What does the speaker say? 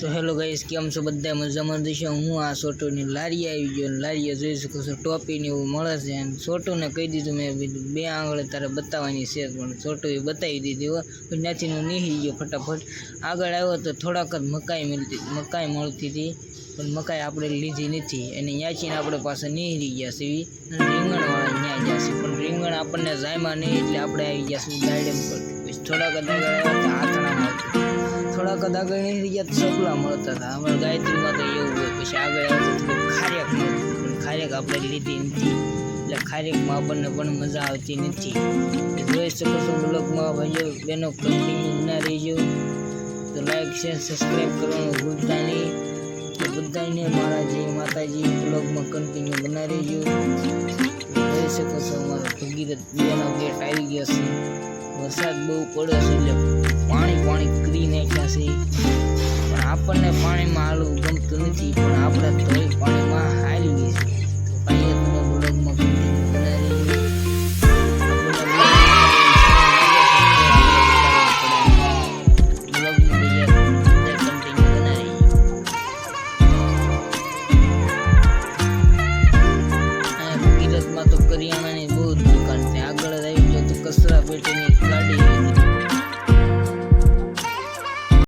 તો hello guys કેમ છો બધા મજામાં દેશો હું આ સોટોની લારી આવી ગયો લારીએ જોઈ શકું છું ટોપીને એવું મળે છે. અને સોટોને કહી દીધું મેં કીધું બે આંગળે તારે બતાવવાની છે. પણ સોટો એ બતાવી દીધી હો. ત્યાંથી હું નીહી ગયો ફટાફટ. આગળ આવ્યો તો થોડાક જ મકાઈ મળતી મકાઈ મળતી હતી. પણ મકાઈ આપણે લીધી નથી. અને યાચીને આપણે પાસે નીહરી ગયા છે અને રીંગણવાળા ત્યાં ગયા છે પણ રીંગણ આપણને જાયમાં નહીં, એટલે આપણે આવી ગયા છીએ દાડમ પર. થોડાક જ આગળ આવ્યા હાથણા જ આગળ નીકળી ગયા તો સપલા મળતા હતા. અમારા ગાયત્રીમાં તો એવું હોય, પછી આગળ ખારેક ખારેક આપણે લીધી નથી. એટલે ખારેકમાં આપણને પણ મજા આવતી નથી. જોઈ શકો છો બ્લોગમાં ભાઈઓ, બેનો કન્ટિન્યુ ના રહીજો. તો લાઈક શેર સબસ્ક્રાઈબ કરવાનું ભૂલતા નહીં. તો બધાને મારા માતાજી બ્લોગમાં કન્ટિન્યુ બના રહીજો. જોઈ શકો છો અમારો ભગીરથ બેનો ગેટ આવી ગયો છે. વરસાદ બહુ પડ્યો છે, એટલે પાણી પાણી કરી નાખ્યા આપણને પાણીમાં હાલવું ગમતું નથી, પણ આપણે તોય પાણીમાં હાલવી છે તો કરિયાણાની બહુ જ દુકાન છે. આગળ જ આવી ગયો તો કચરા પેટીની